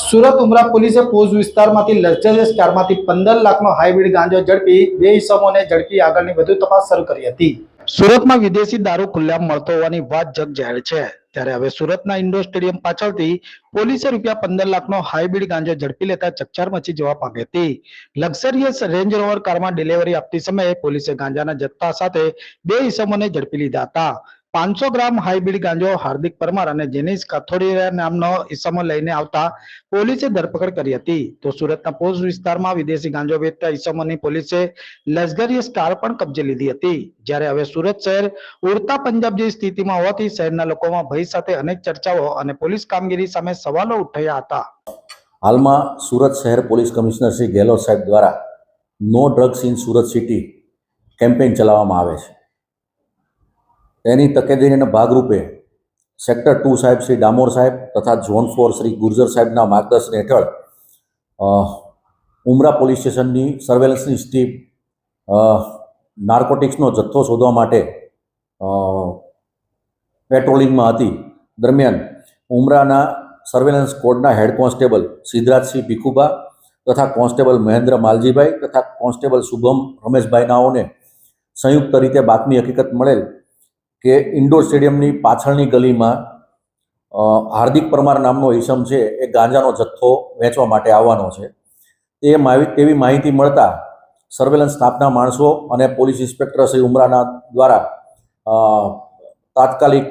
સુરત ઉમરા પોલીસે પોઝ વિસ્તારમાંથી લક્ઝરિયસ કારમાંથી પંદર લાખનો હાઇબ્રિડ ગાંજો ઝડપી, બે ઇસમોને ઝડપી આગળની વધુ તપાસ શરૂ કરી હતી. સુરતમાં વિદેશી દારૂ ખુલ્લેઆમ મળતો હોવાની વાત જગ જાહેર છે. ત્યારે હવે સુરતના ઇન્ડોર સ્ટેડિયમ પાછળથી પોલીસે રૂપિયા પંદર લાખનો હાઇબ્રિડ ગાંજો ઝડપી લેતા ચકચાર મચી જવા પામી હતી. લક્ઝરિયસ રેન્જ રોવર કારમાં ડિલિવરી આપતી સમયે પોલીસે ગાંજાના જથ્થા સાથે બે ઇસમોને ઝડપી લીધા હતા. પાંચસો ગ્રામ હાઇબ્રિડ ગાંજો હાર્દિક પરમાર અને જેનિસ કાથોડિયા નામનો ઇસમો લઈને આવતા પોલીસે ધરપકડ કરી હતી. તો સુરતના પોઝ વિસ્તારમાં વિદેશી ગાંજો વેચતા ઇસમોની પોલીસે લશ્કરી સ્ટાર પણ કબજે લીધી હતી. જ્યારે હવે સુરત શહેર ઉડતા પંજાબ જેવી સ્થિતિમાં હોવાથી શહેરના લોકોમાં ભય સાથે અનેક ચર્ચાઓ અને પોલીસ કામગીરી સામે સવાલો ઉઠાયા હતા. હાલમાં સુરત શહેર પોલીસ કમિશનર શ્રી ગેહલોત સાહેબ દ્વારા no drugs in Surat city campaign ચલાવવામાં આવે છે. તેની તકેદારીના ભાગરૂપે સેક્ટર ટુ સાહેબ શ્રી ડામોર સાહેબ તથા ઝોન ફોર શ્રી ગુર્જર સાહેબના માર્ગદર્શન હેઠળ ઉમરા પોલીસ સ્ટેશનની સર્વેલન્સની સ્ટીપ નાર્કોટિક્સનો જથ્થો શોધવા માટે પેટ્રોલિંગમાં હતી. દરમિયાન ઉમરાના સર્વેલન્સ કોડના હેડ કોન્સ્ટેબલ સિદ્ધરાજસિંહ ભીખુબા તથા કોન્સ્ટેબલ મહેન્દ્ર માલજીભાઈ તથા કોન્સ્ટેબલ શુભમ રમેશભાઈ નાઓને સંયુક્ત રીતે બાતમી હકીકત મળેલ કે ઇન્ડોર સ્ટેડિયમની પાછળની ગલીમાં હાર્દિક પરમાર નામનો ઈસમ છે, એ ગાંજાનો જથ્થો વેચવા માટે આવવાનો છે. એ તેવી માહિતી મળતા સર્વેલન્સ સ્ટાફના માણસો અને પોલીસ ઇન્સ્પેક્ટર શ્રી ઉમરાના દ્વારા તાત્કાલિક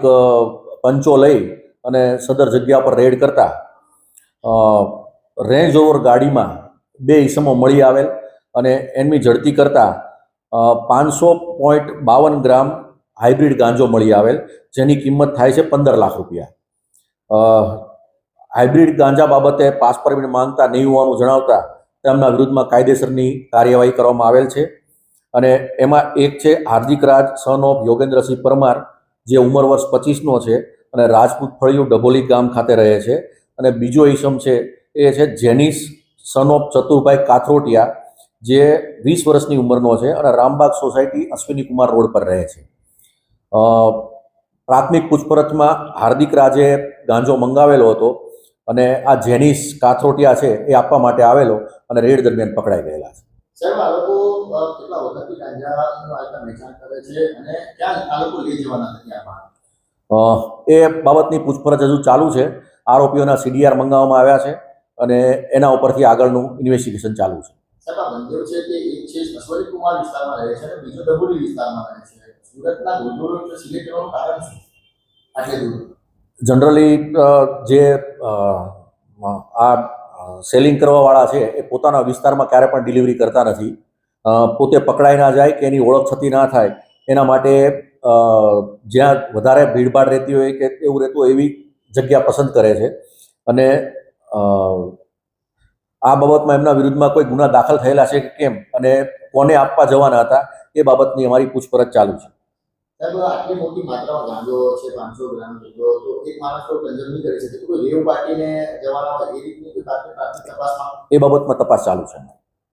પંચો લઈ અને સદર જગ્યા પર રેડ કરતા રેન્જ ઓવર ગાડીમાં બે ઈસમો મળી આવેલ અને એમની ઝડપી કરતા પાંચસો પોઈન્ટ બાવન ગ્રામ હાઇબ્રિડ ગાંજો મળી આવેલ, જેની કિંમત થાય છે પંદર લાખ રૂપિયા. હાઇબ્રિડ ગાંજા બાબતે પાસ પરમિટ માંગતા નહીં હોવાનું જણાવતા તેમના વિરુદ્ધમાં કાયદેસરની કાર્યવાહી કરવામાં આવેલ છે. અને એમાં એક છે હાર્દિક રાજ સન ઓફ યોગેન્દ્રસિંહ પરમાર, જે ઉંમર વર્ષ પચીસનો છે અને રાજપૂત ફળિયું ડભોલી ગામ ખાતે રહે છે. અને બીજો ઈસમ છે, એ છે જેનિસ સન ઓફ ચતુરભાઈ કાથરોટિયા, જે વીસ વર્ષની ઉંમરનો છે અને રામબાગ સોસાયટી અશ્વિની કુમાર રોડ પર રહે છે. પ્રાથમિક પૂછપરછમાં હાર્દિક રાજે ગાંજો મંગાવેલો હતો અને આ જેનિસ કાથરોટિયા છે એ આપવા માટે આવેલો અને રેડ દરમિયાન પકડાઈ ગયેલા છે. સાહેબ આ લોકો કેટલા વખતથી ગાંજાનું વેચાણ કરે છે અને ક્યાં આ લોકો લઈ જવાના હતા એ બાબતની પૂછપરછ હજુ ચાલુ છે. આરોપીઓના સીડીઆર મંગાવવામાં આવ્યા છે અને એના ઉપરથી આગળનું ઇન્વેસ્ટિગેશન ચાલુ છે. સાહેબ આ બંધો છે કે એક છે વિસ્તારમાં રહે છે અને બીજો ડબુલી વિસ્તારમાં રહે છે. જનરલી જે આ સેલિંગ કરવાવાળા છે, એ પોતાના વિસ્તારમાં ક્યારે પણ ડિલિવરી કરતા નથી. પોતે પકડાઈ ના જાય કે એની ઓળખ થતી ના થાય, એના માટે જ્યાં વધારે ભીડભાડ રહેતી હોય કે એવું રહેતું હોય એવી જગ્યા પસંદ કરે છે. અને આ બાબતમાં એમના વિરુદ્ધમાં કોઈ ગુના દાખલ થયેલા છે કે કેમ? અને કોને આપવા જવાના હતા? એ બાબતની અમારી પૂછપરછ ચાલુ છે. સાહેબ આટલી મોટી માત્રામાં ગાંજો છે, પાંચસો ગ્રામ જેટલો, તો એક માણસ તો કન્ઝર્વ નહીં કરી શકે. કોઈ રેવ પાર્ટીને જવાના હોય એ રીતની તપાસમાં એ બાબતમાં તપાસ ચાલુ છે.